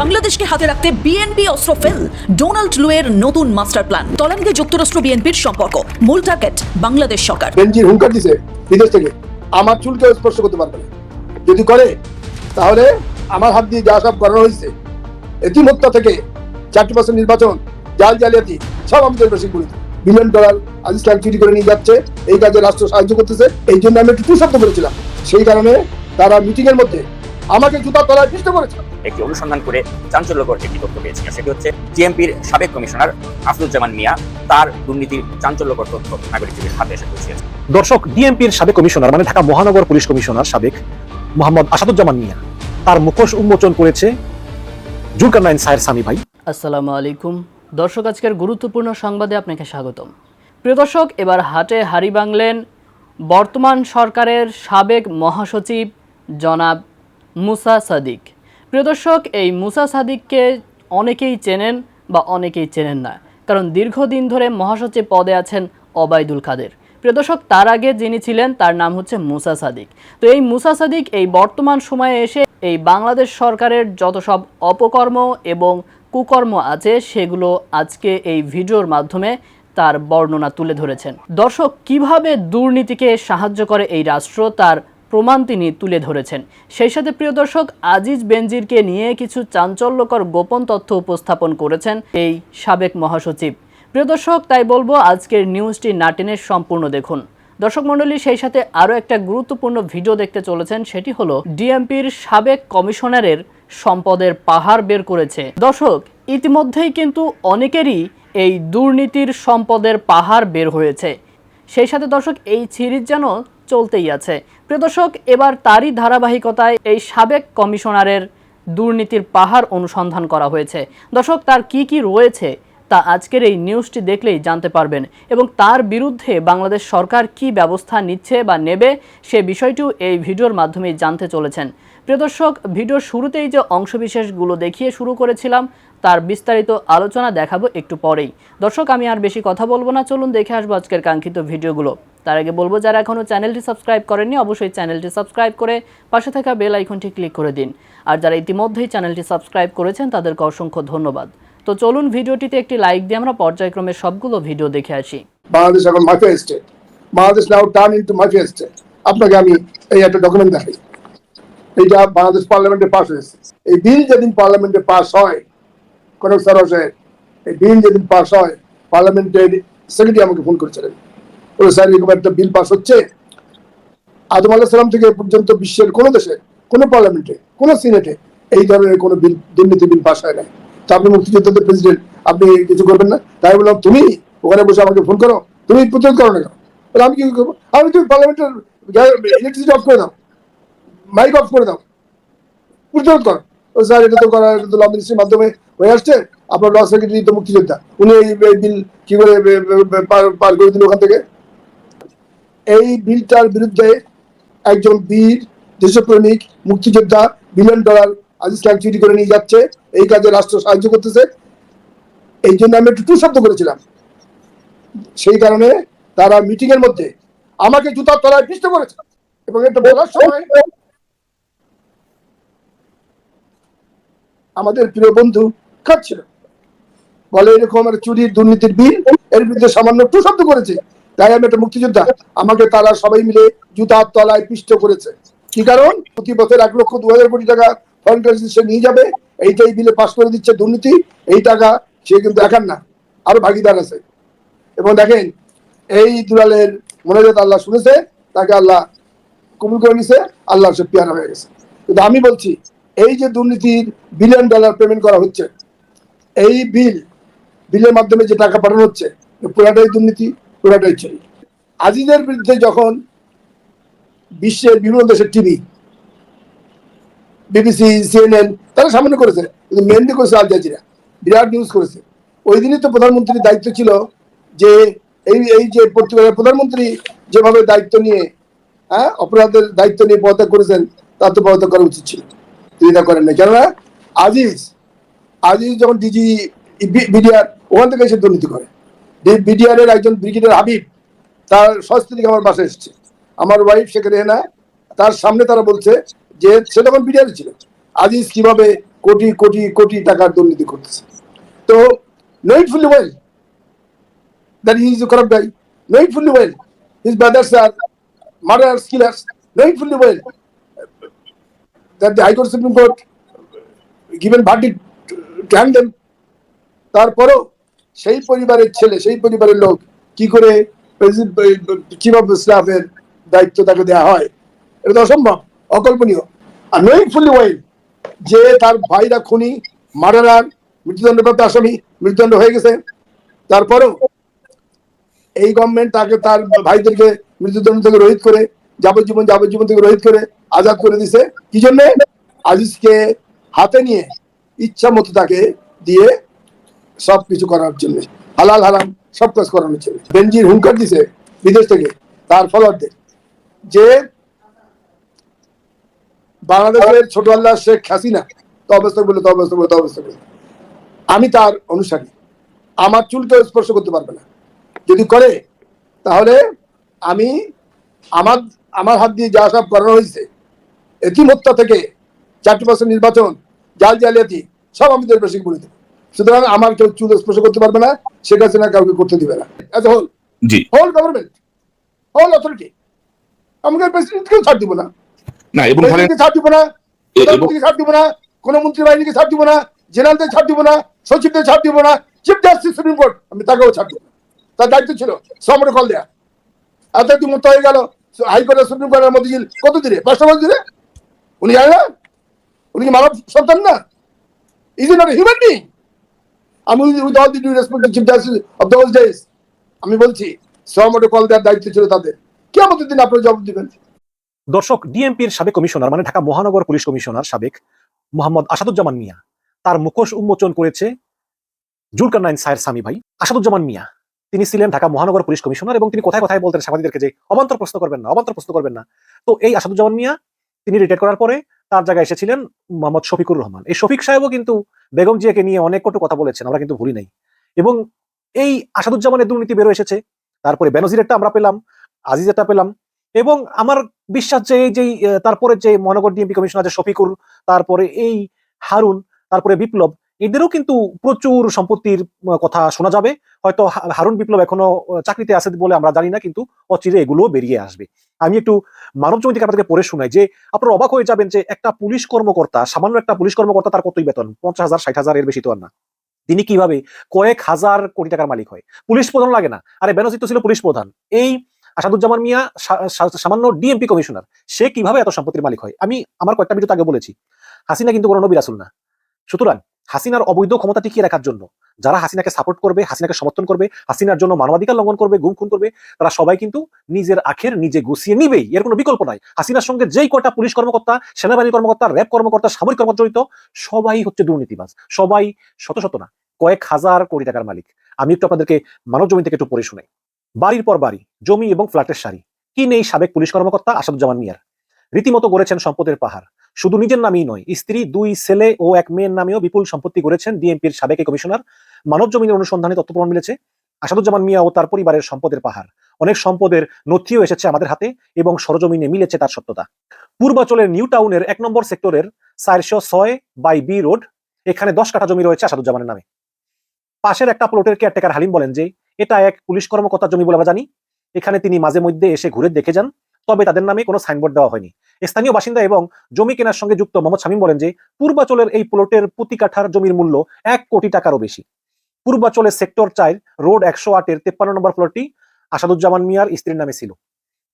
বাংলাদেশকে হাতে রাখতে বিএনপি অস্ত্র ফেল। ডোনাল্ড লুয়ের নতুন মাস্টার প্ল্যান। তলানিতে যুক্তরাষ্ট্র বিএনপির সম্পর্ক। মূল টার্গেট, বাংলাদেশ সরকার। বেনজির হুঙ্কার দিছে বিদেশ থেকে। আমার চুলকে স্পর্শ করতে পারবে না। যদি করে, তাহলে আমার হাত দিয়ে যা সব করানো হয়েছে এতিম হত্যা থেকে চারটি বছর নির্বাচন, জাল জালিয়াতি, সব আমাদের বেশি করে বিলিয়ন ডলার আজ ইসলাম চুরি করে নিয়ে যাচ্ছে, এই কাজে রাষ্ট্র সাহায্য করতেছে। এই জন্য আমি একটু শব্দ করেছিলাম। সেই কারণে তারা মিটিং এর মধ্যে আমাকে জুতা তলায় পিষ্ট করেছে একটি অনুসন্ধান করে চাঞ্চল্যকর একটি তথ্য পেয়েছি সেটি হচ্ছে জিএমপির সাবেক কমিশনার আফরুজ্জামান মিয়া তার দুর্নীতির চাঞ্চল্যকর তথ্য নাগরিকদের হাতে এসে পৌঁছেছে। দর্শক ডিএমপির সাবেক কমিশনার মানে ঢাকা মহানগর পুলিশ কমিশনার সাবেক মোহাম্মদ আসাদুজ্জামান মিয়া তার মুখোশ উন্মোচন করেছে জুলকারনাইন সায়ের সামি ভাই। আসসালামু আলাইকুম। দর্শক আজকের গুরুত্বপূর্ণ সংবাদে আপনাকে স্বাগতম। প্রিয় দর্শক এবার হাটে হাড়ি বাংলেন বর্তমান সরকারের সাবেক মহাসচিব জনাব মুসা সাদিক। প্রিয় দর্শক, এই মুসা সাদিককে অনেকেই চেনেন বা অনেকেই চেনেন না, কারণ দীর্ঘদিন ধরে মহাসচিব পদে আছেন অবায়দুল কাদের। প্রিয় দর্শক, তার আগে যিনি ছিলেন, তার নাম হচ্ছে মুসা সাদিক। তো এই মুসা সাদিক এই বর্তমান সময়ে এসে এই বাংলাদেশ সরকারের যত সব অপকর্ম এবং কুকর্ম আছে, সেগুলো আজকে এই ভিডিওর মাধ্যমে তার বর্ণনা তুলে ধরেছেন। দর্শক, কীভাবে দুর্নীতিকে সাহায্য করে এই রাষ্ট্র, তার প্রমাণ তিনি তুলে ধরেছেন। সেই সাথে প্রিয় দর্শক, আজিজ বেনজিরকে নিয়ে কিছু চাঞ্চল্যকর গোপন তথ্য উপস্থাপন করেছেন এই সাবেক মহাসচিব। প্রিয় দর্শক, তাই বলব আজকের নিউজটি নাটেনের সম্পূর্ণ দেখুন। দর্শক মণ্ডলী, সেই সাথে আরও একটা গুরুত্বপূর্ণ ভিডিও দেখতে চলেছেন, সেটি হলো ডিএমপির সাবেক কমিশনারের সম্পদের পাহাড় বের করেছে। দর্শক, ইতিমধ্যেই কিন্তু অনেকেরই এই দুর্নীতির সম্পদের পাহাড় বের হয়েছে। সেই সাথে দর্শক, এই সিরিজ যেন চলতেই আছে। প্রিয় দর্শক, এবার তারই ধারাবাহিকতায় এই সাবেক কমিশনারের দুর্নীতির পাহাড় অনুসন্ধান করা হয়েছে। দর্শক, তার কি কি রয়েছে তা আজকের এই নিউজটি দেখলেই জানতে পারবেন এবং তার বিরুদ্ধে বাংলাদেশ সরকার কি ব্যবস্থা নিচ্ছে বা নেবে সে বিষয়টিও এই ভিডিওর মাধ্যমে জানতে চলেছেন। প্রিয় দর্শক, ভিডিওর শুরুতেই যে অংশবিশেষগুলো দেখিয়ে শুরু করেছিলাম, তার বিস্তারিত আলোচনা দেখাবো একটু পরেই। দর্শক, আমি আর বেশি কথা বলব না। চলুন দেখে আসব আজকের কাঙ্ক্ষিত ভিডিওগুলো। তার আগে বলব, যারা এখনও চ্যানেলটি সাবস্ক্রাইব করেননি, অবশ্যই চ্যানেলটি সাবস্ক্রাইব করে পাশে থাকা বেল আইকনটি ক্লিক করে দিন। আর যারা ইতিমধ্যেই চ্যানেলটি সাবস্ক্রাইব করেছেন, তাদেরকে অসংখ্য ধন্যবাদ। তো চলুন ভিডিওটিতে একটি লাইক দিয়ে আমরা পর্যায়ক্রমে সবগুলো ভিডিও দেখে আসি। বাংলাদেশ এখন mafia state. Bangladesh now turn into mafia state. আপনাকে আমি এই একটা ডকুমেন্ট দেখাই। এইটা বাংলাদেশ পার্লামেন্টে পাস হয়েছে। এই বিল যেদিন পার্লামেন্টে পাস হয়, কনক স্যার সাহেব, এই বিল যেদিন পাস হয় পার্লামেন্টের সেক্রেটারি আমাকে ফোন করেছিলেন। স্যার এরকম একটা বিল পাস হচ্ছে। আদম আল্লাহ সালাম থেকে পর্যন্ত বিশ্বের কোনো দেশে, কোনো পার্লামেন্টে, কোনো সিনেটে এই ধরনের কোনো বিল, দুর্নীতি বিল পাস হয় না তো আপনি মুক্তিযোদ্ধাদের প্রেসিডেন্ট আপনি কিছু করবেন না? তাই বললাম, তুমি ওখানে বসে আমাকে ফোন করো। তুমি প্রতিরোধ করো না কেন? আমি কি করব? আমি তুমি পার্লামেন্টের ইলেকট্রিসিটি অফ করে দাও। মাইক অফ করে দাও। প্রতিরোধ কর। স্যার, এটা তো করা, এটা তো ল মিনিস্ট্রির মাধ্যমে হয়ে আসছে। আপনার ল সেক্রেটারি তো মুক্তিযোদ্ধা। উনি এই বিল কি করে পার করে দিল ওখান থেকে? এই বিলটার বিরুদ্ধে একজন বীর, দেশপ্রেমিক, মুক্তিযোদ্ধা বিলিয়ন ডলার আজ ইসলাম চুরি করে নিয়ে যাচ্ছে, এই কাজে রাষ্ট্র সাহায্য করতেছে। এই জন্য আমি একটু টু শব্দ করেছিলাম। সেই কারণে তারা মিটিং এর মধ্যে আমাকে জুতার তলায় পিষ্ট করেছে এবং এটা বলার সময় আমাদের প্রিয় বন্ধু খাচ্ছিল বলে এরকম চুরির দুর্নীতির বিল এর বিরুদ্ধে সামান্য টু শব্দ করেছে। তাই আমি একটা মুক্তিযোদ্ধা। আমাকে তারা সবাই মিলে জুতার তলায় পিষ্ট করেছে। কি কারণ? প্রতি বছর এক লক্ষ দু হাজার কোটি টাকা ফরেন কারেন্সি সে নিয়ে যাবে। এইটাই বিলে পাশ করে দিচ্ছে দুর্নীতি। এই টাকা সে কিন্তু একার না। আরও ভাগিদার আছে। এবং দেখেন, এই দুলালের মোনাজাত আল্লাহ শুনেছে, তাকে আল্লাহ কবুল করে নিছে, আল্লাহ সে পিয়ারা হয়ে গেছে। কিন্তু আমি বলছি, এই যে দুর্নীতির বিলিয়ন ডলার পেমেন্ট করা হচ্ছে, এই বিল বিলের মাধ্যমে যে টাকা পাঠানো হচ্ছে, পুরাটাই দুর্নীতি। পুরাটাই চুরি আজিজের বিরুদ্ধে যখন বিশ্বের বিভিন্ন দেশের টিভি বিবিসি সিএনএন তারা সামনে করেছে, কিন্তু মেনলি করেছে আল জাজিরা বিরাট নিউজ করেছে। ওই দিনই তো প্রধানমন্ত্রীর দায়িত্ব ছিল যে এই এই যে পর্তুগালের প্রধানমন্ত্রী যেভাবে দায়িত্ব নিয়ে হ্যাঁ অপরাধের দায়িত্ব নিয়ে পদত্যাগ করেছেন তা তো পদত্যাগ করা উচিত ছিল। তিনি তা করেন না কেননা আজিজ আজিজ যখন ডিজি বিডিআর ওখান থেকে এসে দুর্নীতি করে। বিডিআরের একজন ব্রিগেডিয়ার হাবিব তার ষষ্ঠ থেকে আমার বাসা এসছে। আমার ওয়াইফ সেখানে এ তার সামনে তারা বলছে যে সে তখন বিডিআরে ছিল। আজিজ কীভাবে কোটি কোটি কোটি টাকার দুর্নীতি করতেছে। তো know it fully well that is corrupt guy know it fully well is brother sir murder killers know it fully well that the high court supreme court given verdict can them তারপরেও সেই পরিবারের ছেলে, সেই পরিবারের লোক কি করে chief of স্টাফের দায়িত্ব তাকে দেওয়া হয়? এটা তো অসম্ভব, অকল্পনীয়। আর নোয়িং ফুলি ওয়েল যে তার ভাইরা খুনি মার্ডারার মৃত্যুদণ্ডপ্রাপ্ত আসামি মৃত্যুদণ্ড হয়ে গেছে। তারপরেও এই গভর্নমেন্ট তাকে তার ভাইদেরকে মৃত্যুদণ্ড থেকে রোহিত করে, যাবজ্জীবন যাবজ্জীবন থেকে রোহিত করে আজাদ করে দিছে। কি জন্য? আজিজকে হাতে নিয়ে ইচ্ছা মতো তাকে দিয়ে সব কিছু করার জন্য, হালাল, হারাম সব কাজ করানোর জন্য। বেনজির হুঙ্কার দিছে বিদেশ থেকে, তার ফলোয়ারদের, যে বাংলাদেশের ছোট আল্লাহ শেখ হাসিনা, তো অবস্থা বলে, তো অবস্থা বলে, তো অবস্থা বলে। আমি তার অনুসারী। আমার চুলকে স্পর্শ করতে পারবে না। যদি করে, তাহলে আমি আমার আমার হাত দিয়ে যা সব করানো হয়েছে এতিম হত্যা থেকে চারটি পার্সেন্ট নির্বাচন, জাল জালিয়াতি, সব আমি দেশবাসীকে বলে দেবো। সুতরাং আমার কেউ চুল স্পর্শ করতে পারবে না শেখ হাসিনা কাউকে করতে দিবে না। এজ হোল জি। হোল গভর্নমেন্ট হোল অথরিটি আমাকে প্রেসিডেন্টকেও ছাড় দিব না। না এবং ছাড় দিব না ছাড় দিব না কোন মন্ত্রী বাহিনীকে ছাড় দিব না জেনারেলদের ছাড় দিব না সচিবদের ছাড় দিব না চিফ জাস্টিস সুপ্রিম কোর্ট আমি তাকেও ছাড় দিব। তার দায়িত্ব ছিল সমরে কল দেয়া। এত ইতিমধ্যে হয়ে গেল। হাইকোর্টের সুপ্রিম কোর্টের মধ্যে কত দিনে পাঁচটা মাস দিনে উনি জানে না? উনি কি মানব সন্তান না? ইজ নট হিউম্যান বিং আমি with all the due respect chief justice of those days আমি বলছি কল দেওয়ার দায়িত্ব ছিল তাদের। কি আমাদের দিন জবাব দিবেন। দর্শক, ডিএমপির সাবেক কমিশনার মানে ঢাকা মহানগর পুলিশ কমিশনার সাবেক মোহাম্মদ আসাদুজ্জামান মিয়া, তার মুখোশ উন্মোচন করেছে সামি ভাই, আসাদুজ্জামান মিয়া। তিনি ছিলেন ঢাকা মহানগর পুলিশ কমিশনার এবং তিনি কোথায় কোথায় বলতেন সাংবাদিকদেরকে যে, অবান্তর প্রশ্ন করবেন না, অবান্তর প্রশ্ন করবেন না। তো এই আসাদুজ্জামান মিয়া, তিনি রিটায়ার করার পরে তার জায়গায় এসেছিলেন মোহাম্মদ শফিকুর রহমান। এই শফিক সাহেবও কিন্তু বেগম জিয়াকে নিয়ে অনেক কটু কথা বলেছেন, আমরা কিন্তু ভুলি নাই। এবং এই আসাদুজ্জামানের দুর্নীতি বেরো এসেছে তারপরে বেনজিরেরটা আমরা পেলাম, আজিজেরটা পেলাম, এবং আমার বিশ্বাস যে এই যে তারপরে যে মহানগর ডিএমপি কমিশনার যে শফিকুর তারপরে এই হারুন, তারপরে বিপ্লব এদেরও কিন্তু প্রচুর সম্পত্তির কথা শোনা যাবে। হয়তো হারুন বিপ্লব এখনও চাকরিতে আছে বলে আমরা জানি না, কিন্তু অচিরে এগুলো বেরিয়ে আসবে। আমি একটু মানব জমিতে আপনাদেরকে পড়ে শোনাই যে, আপনারা অবাক হয়ে যাবেন যে, একটা পুলিশ কর্মকর্তা, সামান্য একটা পুলিশ কর্মকর্তা তার কতই বেতন? পঞ্চাশ হাজার, ষাট হাজার, এর বেশি তো আর না। তিনি কীভাবে কয়েক হাজার কোটি টাকার মালিক হয়? পুলিশ প্রধান লাগে না। আরে, বেনজির তো ছিল পুলিশ প্রধান। এই আসাদুজ্জামান মিয়া সামান্য ডিএমপি কমিশনার, সে কীভাবে এত সম্পত্তির মালিক হয়? আমি, আমার কয়েকটা ভিডিও আগে বলেছি। হাসিনা কিন্তু কোনো নবী রাসুল না। সুতরাং হাসিনার অবৈধ ক্ষমতা টিকিয়ে রাখার জন্য। যারা হাসিনাকে সাপোর্ট করবে, হাসিনাকে সমর্থন করবে, হাসিনার জন্য মানবাধিকার লঙ্ঘন করবে, গুম খুন করবে, তারা সবাই কিন্তু নিজের আখের নিজে গুছিয়ে নিবেই। এর কোনো বিকল্প নাই। হাসিনার সঙ্গে যেই কটা পুলিশ কর্মকর্তা সেনাবাহিনী কর্মকর্তা, র্যাব কর্মকর্তা, সামরিক কর্মকর্তা সবাই হচ্ছে দুর্নীতিবাজ। সবাই শত শত না, কয়েক হাজার কোটি টাকার মালিক। আমি একটু আপনাদেরকে মানব জমি থেকে একটু পড়ে শোনাই। বাড়ির পর বাড়ি, জমি এবং ফ্ল্যাটের সারি। কি নেই সাবেক পুলিশ কর্মকর্তা আসাদুজ্জামান মিয়ার? রীতিমতো গড়েছেন সম্পদের পাহাড়। শুধু নিজের নামেই নয়, স্ত্রী, দুই ছেলে ও এক মেয়ের নামেও বিপুল সম্পত্তি করেছেন ডিএমপির সাবেক কমিশনার। মানব জমিনের অনুসন্ধানে তথ্য প্রমাণ মিলেছে, আসাদুজ্জামান মিয়া ও তার পরিবারের সম্পদের পাহাড়। অনেক সম্পদের নথিও এসেছে আমাদের হাতে এবং সরজমিনে মিলেছে তার সত্যতা। পূর্বাচলের নিউ টাউনের এক নম্বর সেক্টরের চারশো ছয় বাই বি রোড, এখানে দশ কাঠা জমি রয়েছে আসাদুজ্জামানের নামে। পাশের একটা প্লটের কেয়ারটেকার হালিম বলেন যে, এটা এক পুলিশ কর্মকর্তার জমি বলে আমরা জানি। এখানে তিনি মাঝে মধ্যে এসে ঘুরে দেখে যান, তবে তাদের নামে কোনো সাইনবোর্ড দেওয়া হয়নি। স্থানীয় বাসিন্দা এবং জমি কেনার সঙ্গে যুক্ত মোহাম্মদ শামীম বলেন যে, পূর্বাচলের এই প্লটের প্রতি কাঠার জমির মূল্য এক কোটি টাকারও বেশি। পূর্বাচলের সেক্টর চার, রোড একশো আটের তেপ্পান্ন নম্বর প্লটটি আসাদুজ্জামান মিয়ার স্ত্রীর নামে ছিল।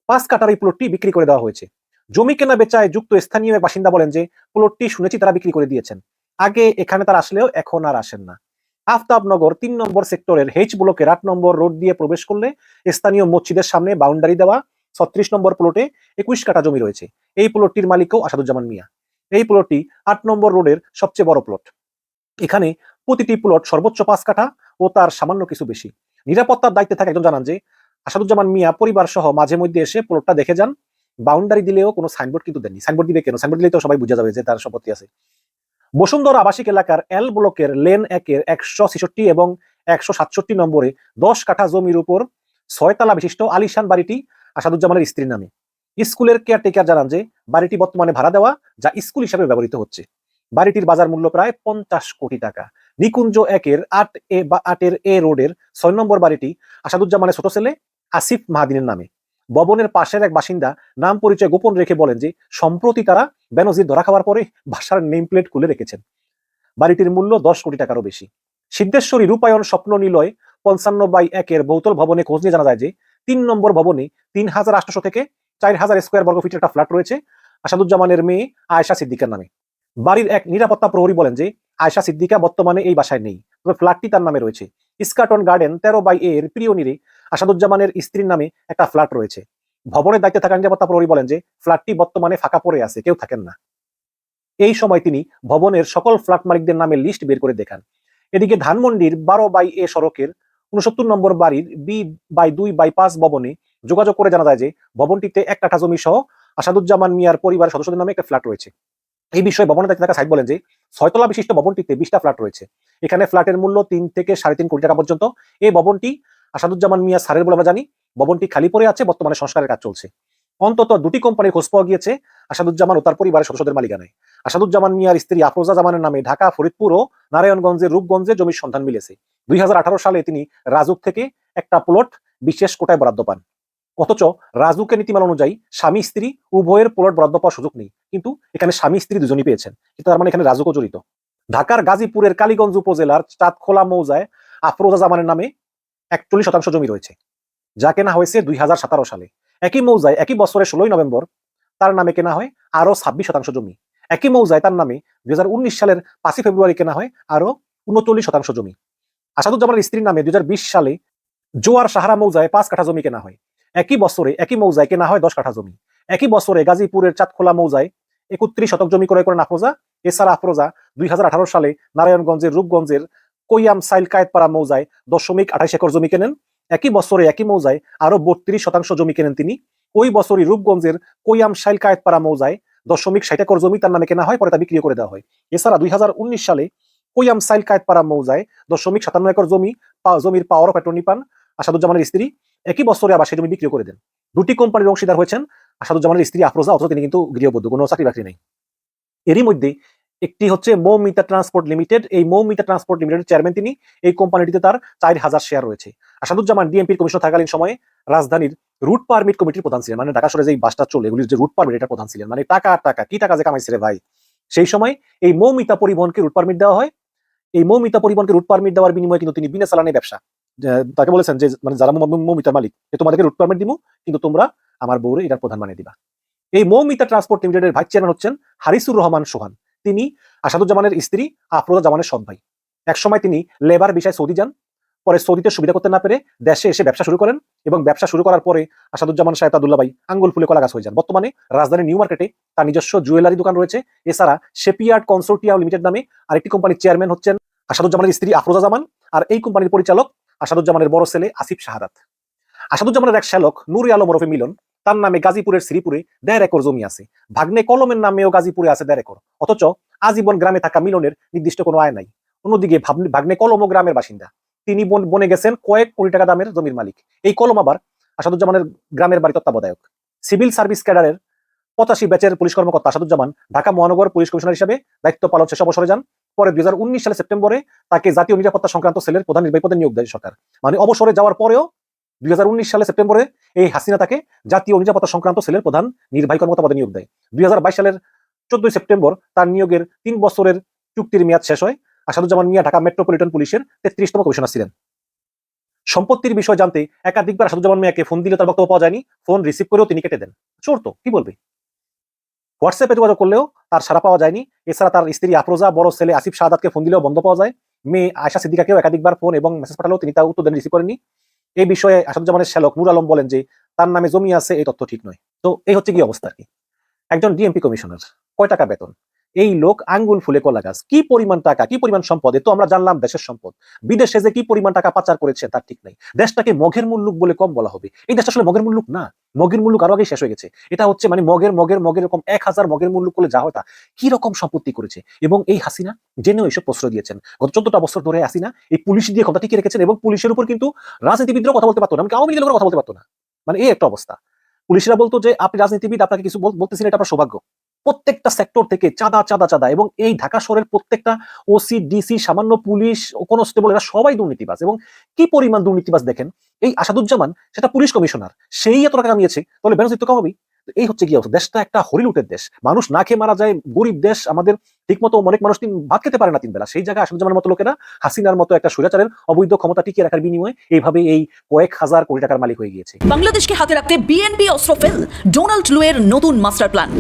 পাঁচ কাঠার এই প্লটটি বিক্রি করে দেওয়া হয়েছে। জমি কেনা বেচায় যুক্ত স্থানীয় বাসিন্দা বলেন যে, প্লটটি শুনেছি তারা বিক্রি করে দিয়েছেন। আগে এখানে তারা আসলেও এখন আর আসেন না। আফতাবনগর তিন নম্বর সেক্টরের হেচ ব্লকের আট নম্বর রোড দিয়ে প্রবেশ করলে স্থানীয় মসজিদের সামনে বাউন্ডারি দেওয়া ছত্রিশ নম্বর প্লটে একুশ কাঠা জমি রয়েছে। এই প্লটটির মালিকও আসাদুজ্জামান মিয়া। এই প্লটটি আট নম্বর রোডের সবচেয়ে বড় প্লট এখানে প্রতিটি প্লট সর্বোচ্চ পাঁচ কাঠা ও তার সামান্য কিছু বেশি। নিরাপত্তার দায়িত্বে থাকা একজন জানান যে, আসাদুজ্জামান মিয়া পরিবার সহ মাঝে মধ্যে এসে প্লটটা দেখে যান। বাউন্ডারি দিলেও কোনো সাইনবোর্ড কিন্তু দেননি। সাইনবোর্ড দিবে কেন? সাইনবোর্ড দিলে তো সবাই বুঝে যাবে যে তার সম্পত্তি আছে। বসুন্ধরা আবাসিক এলাকার এল ব্লকের লেন একের একশো ছেষট্টি এবং একশো সাতষট্টি নম্বরে দশ কাঠা জমির উপর ছয়তলা বিশিষ্ট আলিশান বাড়িটি আসাদুজ্জামানের স্ত্রীর নামে। স্কুলের কেয়ারটেকার জানান যে, বাড়িটি বর্তমানে ভাড়া দেওয়া যা স্কুল হিসাবে ব্যবহৃত হচ্ছে। বাড়িটির বাজার মূল্য প্রায় পঞ্চাশ কোটি টাকা। নিকুঞ্জ একের আট এ বা আটের এ রোডের ছয় নম্বর বাড়িটি আসাদুজ্জামানের ছোট ছেলে আসিফ মাহাদিনের নামে। ভবনের পাশের এক বাসিন্দা নাম পরিচয় গোপন রেখে বলেন যে, সম্প্রতি তারা বেনজির ধরা খাওয়ার পরে বাসার নেম প্লেট খুলে রেখেছেন। বাড়িটির মূল্য দশ কোটি টাকারও বেশি। সিদ্ধেশ্বরী রূপায়ণ স্বপ্ন নিলয় পঞ্চান্ন বাই একের বহুতল ভবনে খোঁজ নিয়ে জানা যায় যে, তিন নম্বর ভবনে তিন হাজার আটশো থেকে চার হাজার স্কোয়ার বর্গ ফিটের একটা ফ্ল্যাট রয়েছে, আসাদুজ্জামানের মেয়ে আয়েশা সিদ্দিকার নামে। বাড়ির এক নিরাপত্তা প্রহরী বলেন যে, আয়েশা সিদ্দিকা বর্তমানে এই বাসায় নেই, তবে ফ্ল্যাটটি তার নামে রয়েছে। ইস্কাটন গার্ডেন তেরো বাই এর প্রিয়নিরে আসাদুজ্জামানের স্ত্রীর নামে একটা ফ্ল্যাট রয়েছে। ভবনের দায়িত্বে থাকা নিরাপত্তা প্রহরী বলেন যে, ফ্ল্যাটটি বর্তমানে ফাঁকা পড়ে আছে, কেউ থাকেন না। এই সময় তিনি ভবনের সকল ফ্ল্যাট মালিকদের নামে লিস্ট বের করে দেখান। এদিকে ধানমন্ডির বারো বাই এ সড়কের উনসত্তর নম্বর বাড়ির বি বাই দুই বাই পাঁচ ভবনে যোগাযোগ করে জানা যায় যে ভবনটিতে এক কাঠা জমি সহ আসাদুজ্জামান মিয়ার পরিবারের সদস্যদের নামে একটা ফ্ল্যাট রয়েছে। এই বিষয়ে ভবনের দায়িত্বে থাকা সাইড বলেন যে ছয়তলা বিশিষ্ট ভবনটিতে বিশটা ফ্ল্যাট রয়েছে। এখানে ফ্ল্যাটের মূল্য তিন থেকে সাড়ে তিন কোটি টাকা পর্যন্ত। এই ভবনটি আসাদুজ্জামান মিয়া সারের বলে আমরা জানি, ভবনটি খালি পড়ে আছে, বর্তমানে সংস্কারের কাজ চলছে। অন্তত দুটি কোম্পানির খোঁজ পাওয়া গিয়েছে, আসাদুজ্জামান ও তার পরিবারের সদস্যদের মালিকানায়। আসাদুজ্জামান মিয়ার স্ত্রী আফরোজা জামানের নামে ঢাকা, ফরিদপুর ও নারায়ণগঞ্জের রূপগঞ্জে জমির সন্ধান মিলেছে। দুই হাজার আঠারো সালে তিনি রাজুক থেকে একটা প্লট বিশেষ কোটায় বরাদ্দ পান। অথচ রাজুকের নীতিমালা অনুযায়ী স্বামী, স্ত্রী, উভয়ের প্লট বরাদ্দ পাওয়ার সুযোগ নেই। কিন্তু এখানে স্বামী, স্ত্রী দুজনই পেয়েছেন। কিন্তু তার মানে এখানে রাজুকও জড়িত। ঢাকার গাজীপুরের কালীগঞ্জ উপজেলার চাঁদখোলা মৌজায় আফরোজা জামানের নামে একচল্লিশ শতাংশ জমি রয়েছে, যা কেনা হয়েছে দুই হাজার সতেরো সালে। একই মৌজায় একই বছরের ষোলোই নভেম্বর তার নামে কেনা হয় আরও ছাব্বিশ শতাংশ জমি। একই মৌজায় তার নামে দুই হাজার উনিশ সালের পাঁচই ফেব্রুয়ারি কেনা হয় আরও উনচল্লিশ শতাংশ জমি। আসাদুজ্জামানের স্ত্রীর নামে দুই হাজার বিশ সালে জোয়ার সাহারা মৌজায় পাঁচ কাঠা জমি কেনা হয়। একই বছরে, একই মৌজায় কেনা হয় দশ কাঠা জমি। একই বছরে গাজীপুরের চাঁদখোলা মৌজায় একত্রিশ শতক জমি ক্রয় করেন আফরোজা এছাড়া আফরোজা দুই হাজার আঠারো সালে নারায়ণগঞ্জের রূপগঞ্জের কৈয়াম সাইল কায়েতপাড়া মৌজায় দশমিক আঠাইশ একর জমি কেনেন। একই বছরে একই মৌজায় আরও বত্রিশ শতাংশ জমি কেনেন তিনি। ওই বছরই রূপগঞ্জের কৈয়াম সাইল কায়েতপাড়া মৌজায় দশমিক ষাট একর জমি তার নামে কেনা হয়, পরে তা বিক্রি করে দেওয়া হয়। এছাড়া দুই হাজার উনিশ সালে কৈয়াম সাইল কায়েতপাড়া মৌজায় দশমিক সাতান্ন একর জমি জমির পাওয়ার অফ অ্যাটর্নি পান আসাদুজ্জামানের স্ত্রী একই বছরে আবার সেই জমি বিক্রি করে দেন। দুটি কোম্পানির অংশীদার হয়েছেন আসাদুজ্জামানের স্ত্রী আফরোজা, অথচ তিনি কিন্তু গৃহবধূ, কোনো চাকরি বাকরি নেই। এরই মধ্যে একটি হচ্ছে মৌমিতা ট্রান্সপোর্ট লিমিটেড। এই মৌমিতা ট্রান্সপোর্ট লিমিটেডের চেয়ারম্যান তিনি, এই কোম্পানিটিতে তার চার হাজার শেয়ার রয়েছে। আসাদুজ্জামান ডিএমপির কমিশন থাকালীন সময়ে রাজধানীর রুট পারমিট কমিটির প্রধান ছিলেন। মানে ঢাকা শহরে যে বাসটা চলে, এগুলির যে রুট পারমিট, এটা প্রধান ছিলেন। মানে টাকা টাকা, কি টাকা যে কামাইছে রে ভাই? সেই সময় এই মৌমিতা পরিবহনকে রুট পারমিট দেওয়া হয়। এই মৌমিতা পরিবহনকে রুট পারমিট দেওয়ার বিনিময়ে কিন্তু তিনি বিনা চালানে ব্যবসা তাকে বলেছেন যে মানে যারা মৌমিতার মালিক, যে তোমাদেরকে রুট পারমিট দিব কিন্তু তোমরা আমার বউরে এটার প্রধান বানিয়ে দিবা। এই মৌমিতা ট্রান্সপোর্ট লিমিটেডের ভাইস চেয়ারম্যান হচ্ছেন হারিসুর রহমান সোহান। তিনি আসাদুজ্জামানের স্ত্রী আফরোজা জামানের সৎ ভাই। একসময় তিনি লেবার বিষয়ে সৌদি যান, পরে সৌদিতে সুবিধা করতে না পেরে দেশে এসে ব্যবসা শুরু করেন এবং ব্যবসা শুরু করার পরে আসাদুজ্জামান সাহেব আবদুল্লাহ ভাই আঙ্গুল ফুলে কলা গাছ হয়ে যান। বর্তমানে রাজধানী নিউ মার্কেটে তার নিজস্ব জুয়েলারি দোকান রয়েছে। এছাড়া শেপিয়ার্ড কনসোর্টিয়া লিমিটেড নামে আরেকটি কোম্পানির চেয়ারম্যান হচ্ছেন আসাদুজ্জামানের স্ত্রী আফরোজা জামান আর এই কোম্পানির পরিচালক আসাদুজ্জামানের বড় ছেলে আসিফ শাহাদাত। আসাদুজ্জামানের এক শ্যালক নুরি আলম ওরফে মিলন, তার নামে গাজীপুরের শ্রীপুরে দেড় একর জমি আছে। ভাগ্নে কলমের নামেও গাজীপুরে আছে দেড় একর। অথচ আজীবন গ্রামে থাকা মিলনের নির্দিষ্ট কোনো আয় নাই। অন্যদিকে ভাগ্নে কলম ও গ্রামের বাসিন্দা। তিনি বনে গেছেন কয়েক কোটি টাকা দামের জমির মালিক। এই কলম আবার আসাদুজ্জামানের গ্রামের বাড়ি তত্ত্বাবধায়ক। সিভিল সার্ভিস ক্যাডারের পঁচাশি ব্যাচের পুলিশ কর্মকর্তা আসাদুজ্জামান ঢাকা মহানগর পুলিশ কমিশনার হিসেবে দায়িত্ব পালন শেষ অবসরে যান। পরে দুই হাজার উনিশ সালে সেপ্টেম্বরে তাকে জাতীয় নিরাপত্তা সংক্রান্ত সেলের প্রধান নির্বাহী পদে নিয়োগ দেয় সরকার। মানে অবসরে যাওয়ার পরেও দুই সালে সেপ্টেম্বরে এই হাসিনা তাকে জাতীয় নিরাপত্তা সংক্রান্ত সেলের প্রধান নির্বাহী কর্মকর্তা পদে নিয়োগ দেয়। দুই হাজার বাইশ সালের চোদ্দই সেপ্টেম্বর তার নিয়োগের তিন বছরের চুক্তির মেয়াদ শেষ হয়। আসাদুজ্জামান মিয়া ঢাকা মেট্রোপলিটন পুলিশের তেত্রিশতম কমিশনার ছিলেন। সম্পত্তির বিষয় জানতে একাধিকবার আসাদুজ্জামান মিয়াকে ফোন দিলে তার বক্তব্য পাওয়া যায়নি। ফোন রিসিভ করেও তিনি কেটে দেন। চোর তো, কি বলবে? হোয়াটসঅ্যাপে যোগাযোগ করলেও তার সারা পাওয়া যায়নি। এছাড়া তার স্ত্রী আফরোজা, বড় ছেলে আসিফ শাহাদকে ফোন দিলেও বন্ধ পাওয়া যায়। মেয়ে আয়সা সিদ্দিকাকেও একাধিকবার ফোন এবং মেসেজ পাঠালেও তিনি তার উত্তর দেন রিসিভ করেননি। এই বিষয়ে আসাদুজ্জামানের শ্যালক নুর আলম বলেন যে, তার নামে জমি আছে, এই তথ্য ঠিক নয়। তো এই হচ্ছে কি অবস্থা আর কি। একজন ডিএমপি কমিশনার কয় টাকা বেতন? এই লোক আঙ্গুল ফুলে কলা গাছ। কি পরিমাণ টাকা, কি পরিমাণ সম্পদ, এ তো আমরা জানলাম দেশের সম্পদ। বিদেশে যে কি পরিমাণ টাকা পাচার করেছে, তার ঠিক নাই। দেশটাকে মগের মুল্লুক বলে কম বলা হবে। এই দেশটা আসলে মগের মুল্লুক না। মগের মুল্লুক আরও আগে শেষ হয়ে গেছে। এটা হচ্ছে মানে মগের মগের মগের এরকম এক হাজার মগের মুল্লুক করলে যা হয় কি রকম সম্পত্তি করেছে? এবং এই হাসিনা, জেনেও এইসব প্রশ্রয় দিয়েছেন। গত চোদ্দটা বছর ধরে হাসিনা এই পুলিশ দিয়ে কথা টিকে রেখেছেন এবং পুলিশের উপর কিন্তু রাজনীতিবিদরাও কথা বলতে পারতো না। আওয়ামী লীগের কথা বলতে পারতো না। মানে এই একটা অবস্থা। পুলিশরা বলতো যে, আপনি রাজনীতিবিদ, আপনাকে কিছু বল- বলতেছেন এটা আপনার সৌভাগ্য। প্রত্যেকটা সেক্টর থেকে চাঁদা চাঁদা চাঁদা এবং এই ঢাকা শহরের প্রত্যেকটা ওসি ডিসি সামান্য পুলিশ কনস্টেবল এরা সবাই দুর্নীতিবাজ এবং কি পরিমাণ দুর্নীতিবাজ দেখেন? এই আসাদুজ্জামান সেটা পুলিশ কমিশনার, সেই এত টাকা কামিয়েছে, তাহলে বেরোজিত কমাবি এই হচ্ছে কি অবস্থা? দেশটা একটা হরিলুটের দেশ। মানুষ না খেয়ে মারা যায়, গরিব দেশ, আমাদের ঠিকমতো অনেক মানুষ তিন ভাত খেতে পারে না তিন বেলা সেই জায়গায় আসাদুজ্জামানের মতো লোকেরা হাসিনার মতো একটা স্বৈরাচারের অবৈধ ক্ষমতা টিকিয়ে রাখার বিনিময়ে এইভাবে এই কয়েক হাজার কোটি টাকার মালিক হয়ে গিয়েছে। বাংলাদেশকে হাতে রাখতে বিএনপি অস্ত্র ফেল ডোনাল্ড লুয়ের নতুন মাস্টার প্ল্যান।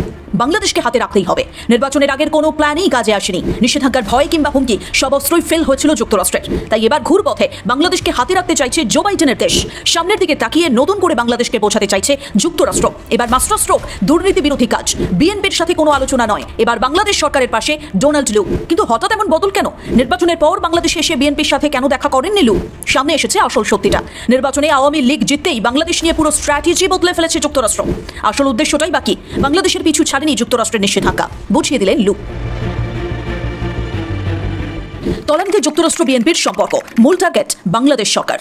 বাংলাদেশকে হাতে রাখতেই হবে। নির্বাচনের আগের কোনো প্ল্যানই কাজে আসেনি। নিষেধাজ্ঞার ভয় কিংবা হুমকি, সব অস্ত্রই ফেল হয়েছিল যুক্তরাষ্ট্রের। তাই এবার ঘুর পথে বাংলাদেশকে হাতে রাখতে চাইছে জো বাইডেনের দেশ। সামনের দিকে তাকিয়ে নতুন করে বাংলাদেশকে বোঝাতে চাইছে যুক্তরাষ্ট্র। এবার মাস্টার স্ট্রোক, দুর্নীতি বিরোধী কাজ। বিএনপির সাথে কোনো আলোচনা নয়। এবার বাংলাদেশ সরকারের পাশে ডোনাল্ড লু। কিন্তু হঠাৎ এমন বদল কেন? নির্বাচনের পর বাংলাদেশে এসে বিএনপির সাথে কেন দেখা করেননি লু? সামনে এসেছে আসল সত্যিটা নির্বাচনে আওয়ামী লীগ জিততেই বাংলাদেশ নিয়ে পুরো স্ট্র্যাটেজি বদলে ফেলেছে যুক্তরাষ্ট্র। আসল উদ্দেশ্যটাই বাকি বাংলাদেশের পিছু ছাড়েনি যুক্তরাষ্ট্রের নিষেধাজ্ঞা। বুঝিয়ে দিলেন লু। তলানিতে যুক্তরাষ্ট্র বিএনপির সম্পর্ক। মূল টার্গেট বাংলাদেশ সরকার।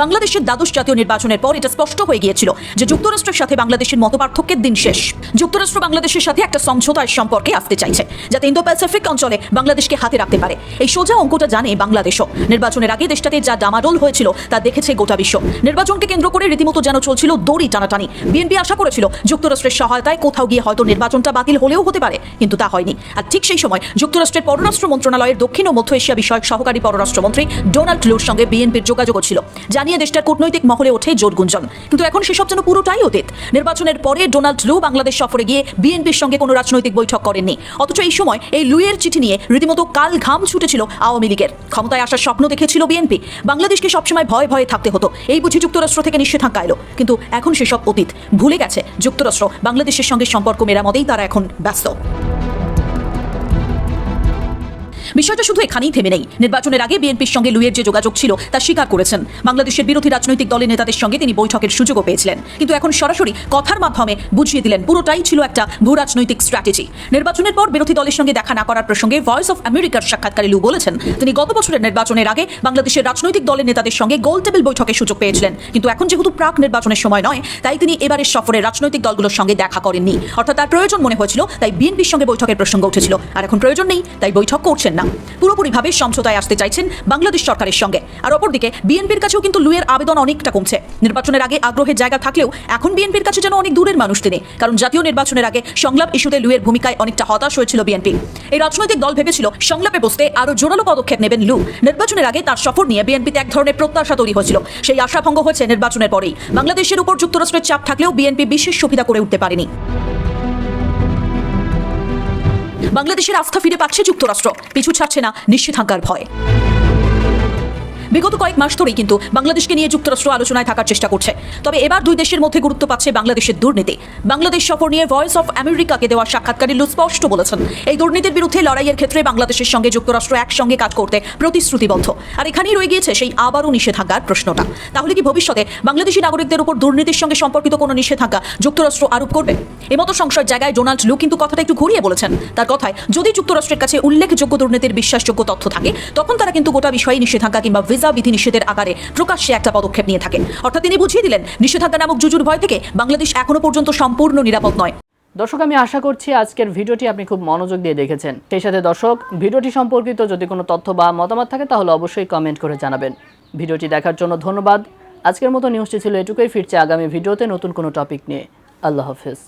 বাংলাদেশের দ্বাদশ জাতীয় নির্বাচনের পর এটা স্পষ্ট হয়ে গিয়েছিল যে যুক্তরাষ্ট্রের সাথে বাংলাদেশের মতপার্থক্যের দিন শেষ। যুক্তরাষ্ট্র বাংলাদেশের সাথে একটা সমঝোতার সম্পর্কে আসতে চাইছে, যাতে ইন্দো প্যাসিফিক অঞ্চলে বাংলাদেশকে হাতে রাখতে পারে। এই সোজা অঙ্কটা জানে বাংলাদেশও। নির্বাচনের আগে দেশটাতে যা ডামাডোল হয়েছিল, তা দেখেছে গোটা বিশ্ব। নির্বাচনকে কেন্দ্র করে রীতিমতো যেন চলছিল দড়ি টানাটানি। বিএনপি আশা করেছিল যুক্তরাষ্ট্রের সহায়তায় কোথাও গিয়ে হয়তো নির্বাচনটা বাতিল হলেও হতে পারে, কিন্তু তা হয়নি। আর ঠিক সেই সময় যুক্তরাষ্ট্রের পররাষ্ট্র মন্ত্রণালয়ের দক্ষিণ ও মধ্য এশিয়া বিষয়ক সহকারী পররাষ্ট্রমন্ত্রী ডোনাল্ড লুর সঙ্গে বিএনপির যোগাযোগ ছিল জানিয়ে দেশটার কূটনৈতিক মহলে ওঠে জোর গুঞ্জন। কিন্তু এখন সেসব যেন পুরোটাই অতীত। নির্বাচনের পরে ডোনাল্ড লু বাংলাদেশ সফরে গিয়ে বিএনপির সঙ্গে কোনো রাজনৈতিক বৈঠক করেননি। অথচ এই সময় এই লুয়ের চিঠি নিয়ে রীতিমতো কাল ঘাম ছুটেছিল আওয়ামী লীগের। ক্ষমতায় আসার স্বপ্ন দেখেছিল বিএনপি। বাংলাদেশকে সবসময় ভয়ে ভয়ে থাকতে হতো। এই বুঝি যুক্তরাষ্ট্র থেকে নিষেধাজ্ঞা এলো। কিন্তু এখন সেসব অতীত ভুলে গেছে যুক্তরাষ্ট্র। বাংলাদেশের সঙ্গে সম্পর্ক মেরামতেই তারা এখন ব্যস্ত। বিষয়টা শুধু এখানেই থেমে নেই। নির্বাচনের আগে বিএনপির সঙ্গে লুইয়ের যে যোগাযোগ ছিল, তা স্বীকার করেছেন। বাংলাদেশের বিরোধী রাজনৈতিক দলের নেতাদের সঙ্গে তিনি বৈঠকের সুযোগও পেয়েছিলেন। কিন্তু এখন সরাসরি কথার মাধ্যমে বুঝিয়ে দিলেন, পুরোটাই ছিল একটা ভূ রাজনৈতিক স্ট্র্যাটেজি নির্বাচনের পর বিরোধী দলের সঙ্গে দেখা না করার প্রসঙ্গে ভয়েস অফ আমেরিকার সাক্ষাৎকারে লু বলেছেন, তিনি গত বছরের নির্বাচনের আগে বাংলাদেশের রাজনৈতিক দলের নেতাদের সঙ্গে গোল টেবিল বৈঠকের সুযোগ পেয়েছিলেন। কিন্তু এখন যেহেতু প্রাক নির্বাচনের সময় নয়, তাই তিনি এবারের সফরে রাজনৈতিক দলগুলোর সঙ্গে দেখা করেননি। অর্থাৎ তার প্রয়োজন মনে হয়েছিল, তাই বিএনপির সঙ্গে বৈঠকের প্রসঙ্গ উঠেছিল। আর এখন প্রয়োজন নেই, তাই বৈঠক করছেন না। পুরোপুরিভাবে সমঝোতায় আসতে চাইছেন বাংলাদেশ সরকারের সঙ্গে। আর অপরদিকে, বিএনপির কাছেও কিন্তু লুয়ের আবেদন অনেকটা কমছে। নির্বাচনের আগে আগ্রহের জায়গা থাকলেও এখন বিএনপির কাছে যেন অনেক দূরের মানুষ তিনি। কারণ জাতীয় নির্বাচনের আগে সংলাপ ইস্যুতে লুয়ের ভূমিকায় অনেকটা হতাশ হয়েছিল বিএনপি। এই রাজনৈতিক দল ভেবেছিল সংলাপে বসতে আরও জোরালো পদক্ষেপ নেবেন লু। নির্বাচনের আগে তার সফর নিয়ে বিএনপিতে এক ধরনের প্রত্যাশা তৈরি হয়েছিল। সেই আশা ভঙ্গ হয়েছে নির্বাচনের পরেই। বাংলাদেশের উপর যুক্তরাষ্ট্রের চাপ থাকলেও বিএনপি বিশেষ সুবিধা করে উঠতে পারেনি। বাংলাদেশের আস্থা ফিরে পাচ্ছে যুক্তরাষ্ট্র। পিছু ছাড়ছে না নিষেধাজ্ঞার ভয়। বিগত কয়েক মাস ধরেই কিন্তু বাংলাদেশকে নিয়ে যুক্তরাষ্ট্র আলোচনায় থাকার চেষ্টা করছে। তবে এবার দুই দেশের মধ্যে গুরুত্ব পাচ্ছে বাংলাদেশের দুর্নীতি। বাংলাদেশ সফর নিয়ে ভয়েস অফ আমেরিকাকে দেওয়া সাক্ষাৎকারে লু স্পষ্ট বলেছেন। এই দুর্নীতির বিরুদ্ধে লড়াইয়ের ক্ষেত্রে বাংলাদেশের সঙ্গে যুক্তরাষ্ট্র একসঙ্গে কাজ করতে প্রতিশ্রুতিবদ্ধ। আর এখানেই রয়ে গিয়েছে সেই আবারও নিষেধাজ্ঞার প্রশ্নটা। তাহলে কি ভবিষ্যতে বাংলাদেশি নাগরিকদের উপর দুর্নীতির সঙ্গে সম্পর্কিত কোনো নিষেধাজ্ঞা যুক্তরাষ্ট্র আরোপ করবে? এমতো সংশয়ের জায়গায় ডোনাল্ড লু কিন্তু কথাটা একটু ঘুরিয়ে বলেছেন। তার কথায়, যদি যুক্তরাষ্ট্রের কাছে উল্লেখযোগ্য দুর্নীতির বিশ্বাসযোগ্য তথ্য থাকে, তখন তারা কিন্তু গোটা বিষয়ে নিষেধাজ্ঞা কিংবা ভিসা বিধি নিষেধের আকারে প্রকাশ্যে একটা পদক্ষেপ নিয়ে থাকে। অর্থাৎ তিনি বুঝিয়ে দিলেন, নিষেধাজ্ঞা নামক জুজুর ভয় থেকে বাংলাদেশ এখনও পর্যন্ত সম্পূর্ণ নিরাপদ নয়। দর্শক, আমি আশা করছি আজকের ভিডিওটি আপনি খুব মনোযোগ দিয়ে দেখেছেন। সেই সাথে দর্শক, ভিডিওটি সম্পর্কিত যদি কোনো তথ্য বা মতামত থাকে, তাহলে অবশ্যই কমেন্ট করে জানাবেন। ভিডিওটি দেখার জন্য ধন্যবাদ। আজকের মতো নিউজটি ছিল এটুকুই। ফিরছে আগামী ভিডিওতে নতুন কোনো টপিক নিয়ে। আল্লাহ হাফেজ।